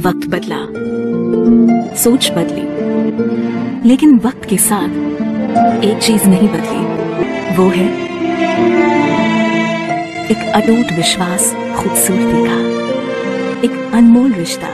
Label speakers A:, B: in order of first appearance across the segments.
A: वक्त बदला। सोच बदली। लेकिन वक्त के साथ एक चीज नहीं बदली। वो है एक अटूट विश्वास खूबसूरती का। एक अनमोल रिश्ता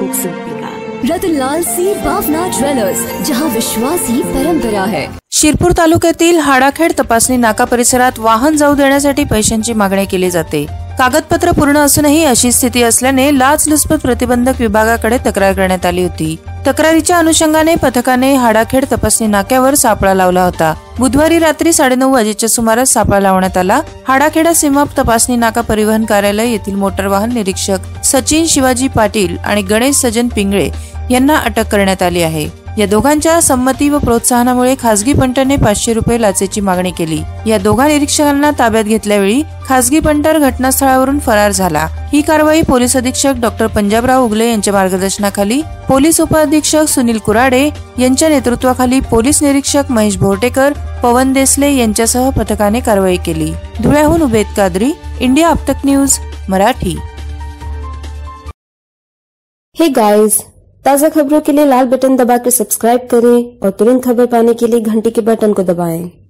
A: खूबसूरती का।
B: रतनलाल सी बावना ज्वेलर्स जहां विश्वास ही परंपरा है।
C: शिरपूर तालुक्यातील हाडाखेड तपासणी नाका परिसरात वाहन जाऊ देण्यासाठी पैशांची मागणी केली जाते. कागदपत्र पूर्ण असूनही अशी स्थिती असल्याने लाचलुचपत प्रतिबंधक विभागाकडे तक्रार करण्यात आली होती. तक्रारीच्या अनुषंगाने पथकाने हाडाखेड तपासणी नाक्यावर सापळा लावला होता. बुधवारी रात्री साडेनऊ वाजेच्या सुमारास सापळा लावण्यात आला. हाडाखेडा सीमा तपासणी नाका परिवहन कार्यालय येथील मोटर वाहन निरीक्षक सचिन शिवाजी पाटील आणि गणेश सजन पिंगळे यांना अटक करण्यात आली आहे. या दोघांच्या संमती व प्रोत्साहनामुळे खासगी पंटाने पाचशे रुपये लाचेची मागणी केली. या दोघा निरीक्षकांना ताब्यात घेतल्यावेळी खासगी पंटर घटनास्थळावरून फरार झाला. ही कारवाई पोलीस अधीक्षक डॉक्टर पंजाबराव उगले यांच्या मार्गदर्शनाखाली पोलीस उपअधीक्षक सुनील कुराडे यांच्या नेतृत्वाखाली पोलीस निरीक्षक महेश भोरटेकर पवन देसले यांच्यासह पथकाने कारवाई केली. धुळ्याहून Ubed Qadri India आपतक news Marathi.
D: Hey guys ताज़ा खबरों के लिए लाल बटन दबाकर सब्सक्राइब करें और तुरंत खबर पाने के लिए घंटी के बटन को दबाएं।